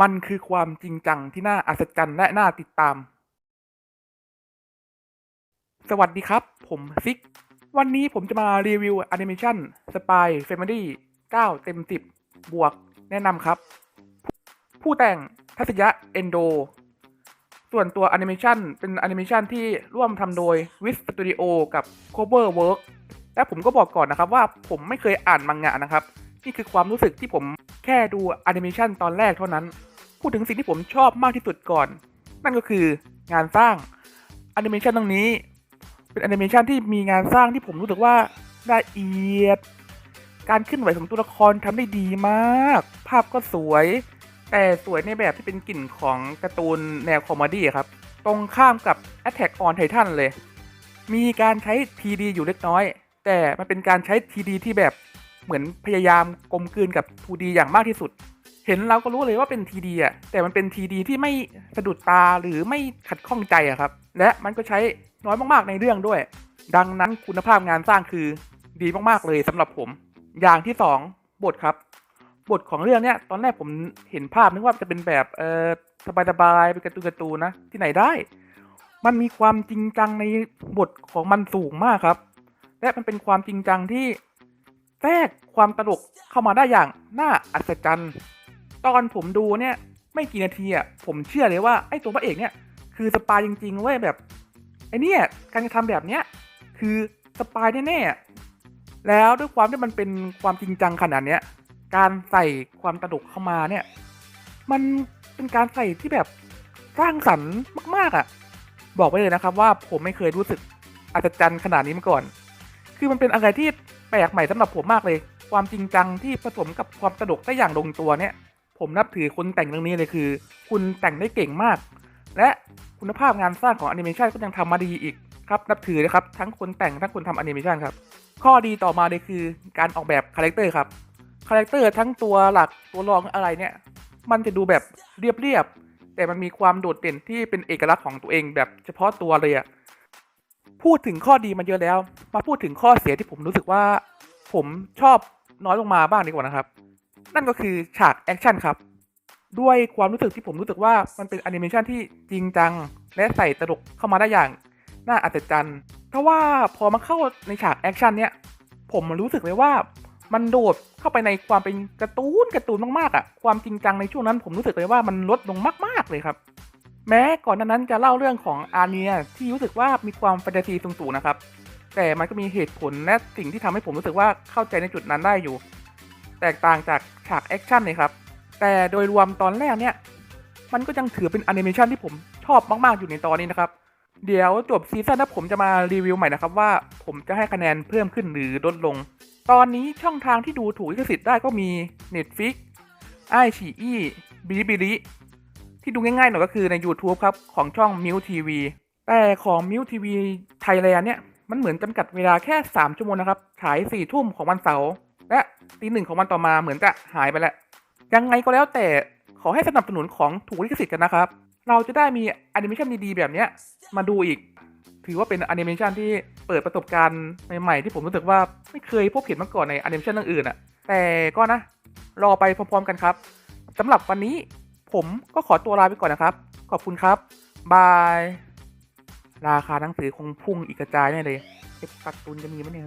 มันคือความจริงจังที่น่าอัศจรรย์และน่าติดตาม สวัสดีครับ ผมซิก วันนี้ผมจะมารีวิวแอนิเมชัน Spy Family 9เต็ม 10 บวกแนะนำครับ ผู้แต่งทัศยะเอนโด ส่วนตัวแอนิเมชันเป็นแอนิเมชันที่ร่วมทำโดย Wit Studio กับ Cover Work และผมก็บอกก่อนนะครับว่าผมไม่เคยอ่านมังงะนะครับ นี่คือความรู้สึกที่ผม แค่ดูแอนิเมชันตอนแรกเท่านั้น พูดถึงสิ่งที่ผมชอบมากที่สุดก่อน นั่นก็คืองานสร้างแอนิเมชันตรงนี้ เป็นแอนิเมชันที่มีงานสร้างที่ผมรู้สึกว่าละเอียด การเคลื่อนไหวของตัวละครทำได้ดีมาก ภาพก็สวย แต่สวยในแบบที่เป็นกลิ่นของการ์ตูนแนวคอมเมดี้ครับ ตรงข้ามกับ Attack on Titan เลย มีการใช้ TD อยู่เล็กน้อย แต่มันเป็นการใช้ TD ที่แบบ เหมือนพยายามกลมกลืนกับ 2D อย่างมากที่สุด เห็นเราก็รู้เลยว่าเป็น TD อะแต่มันเป็น TD ที่ไม่สะดุดตาหรือไม่ขัดข้องใจอะครับ และมันก็ใช้น้อยมากๆในเรื่องด้วย ดังนั้นคุณภาพงานสร้างคือดีมากๆเลยสำหรับผม อย่างที่สองบทครับ บทของเรื่องเนี้ยตอนแรกผมเห็นภาพนึกว่าจะเป็นแบบเออสบายๆเป็นการ์ตูนการ์ตูนนะที่ไหนได้ มันมีความจริงจังในบทของมันสูงมากครับ และมันเป็นความจริงจังที่ แทรกความตลกเข้ามาได้อย่างน่าอัศจรรย์ ตอนผมดูเนี่ยไม่กี่นาทีอะผมเชื่อเลยว่าไอ้ตัวพระเอกเนี่ย คือสปายจริงๆเว้ยแบบไอ้เนี่ยการกระทำแบบเนี้ยคือสปายแน่ๆแล้วด้วยความที่มันเป็นความจริงจังขนาดเนี้ยการใส่ความตลกเข้ามาเนี่ย มันเป็นการใส่ที่แบบสร้างสรรค์มาก ๆอะ บอกไว้เลยนะครับว่าผมไม่เคยรู้สึกอัศจรรย์ขนาดนี้มาก่อน คือมันเป็นอะไรที่ แปลกใหม่สำหรับผมมากเลย ความจริงจังที่ผสมกับความตลกได้อย่างลงตัวเนี่ย ผมนับถือคนแต่งเรื่องนี้เลยคือ คุณแต่งได้เก่งมาก และคุณภาพงานสร้างของแอนิเมชันก็ยังทำมาดีอีกครับนับถือนะครับทั้งคนแต่งทั้งคนทำแอนิเมชันครับข้อดีต่อมาเลยคือการออกแบบคาแรคเตอร์ครับคาแรคเตอร์ทั้งตัวหลักตัวรองอะไรเนี่ยมันจะดูแบบเรียบๆแต่มันมีความโดดเด่นที่เป็นเอกลักษณ์ของตัวเองแบบเฉพาะตัวเลยอะ พูดถึงข้อดีมันเยอะแล้ว มาพูดถึงข้อเสียที่ผมรู้สึกว่า ผมชอบน้อยลงมาบ้างดีกว่านะครับ นั่นก็คือฉากแอคชั่นครับ ด้วยความรู้สึกที่ผมรู้สึกว่ามันเป็นแอนิเมชันที่จริงจัง และใส่ตลกเข้ามาได้อย่างน่าอัศจรรย์เพราะว่าพอมาเข้าในฉากแอคชั่นเนี่ยผมรู้สึกเลยว่ามันโดดเข้าไปในความเป็นการ์ตูนการ์ตูนมากๆอะ ความจริงจังในช่วงนั้นผมรู้สึกเลยว่ามันลดลงมาก ๆเลยครับ แม้ก่อนหน้านั้นจะเล่าเรื่องของอาเนียที่รู้สึกว่ามีความแฟนตาซีสูงๆนะครับ แต่มันก็มีเหตุผลและสิ่งที่ทำให้ผมรู้สึกว่าเข้าใจในจุดนั้นได้อยู่ แตกต่างจากฉากแอคชั่นเลยครับ แต่โดยรวมตอนแรกเนี่ย มันก็ยังถือเป็นแอนิเมชันที่ผมชอบมากๆอยู่ในตอนนี้นะครับ เดี๋ยวจบซีซั่นแล้วผมจะมารีวิวใหม่นะครับว่าผมจะให้คะแนนเพิ่มขึ้นหรือลดลง ตอนนี้ช่องทางที่ดูถูกลิขสิทธิ์ได้ก็มี Netflix ไอชีอีบิลิบิลิ ที่ดูง่ายๆหน่อยก็คือใน YouTube ครับ ของช่อง m ิ w TV แต่ของ m ิ w TV Thailand เนี่ย มันเหมือนจำกัดเวลาแค่ 3 ชั่วโมงนะครับ ฉาย 4 ทุ่มของวันเสาร์และตีหนึ่งของวันต่อมาเหมือนจะหายไปแล้ว ยังไงก็แล้วแต่ขอให้สนับสนุนของถูกลิขสิทธิ์กันนะครับ เราจะได้มีแอนิเมชันดีๆแบบเนี้ยมาดูอีก ถือว่าเป็นแอนิเมชันที่เปิดประสบการณ์ใหม่ๆ ที่ผมรู้สึกว่าไม่เคยพบเห็นมาก่อนในแอนิเมชันเรื่องอื่นอะแต่ก็นะ รอไปพร้อมๆกันครับสำหรับวันนี้ ผมก็ขอตัวลาไปก่อนนะครับ ขอบคุณครับ บาย ราคาหนังสือคงพุ่งอีกกระจายแน่เลยเอฟการ์ตูนจะมีไหมเนี่ย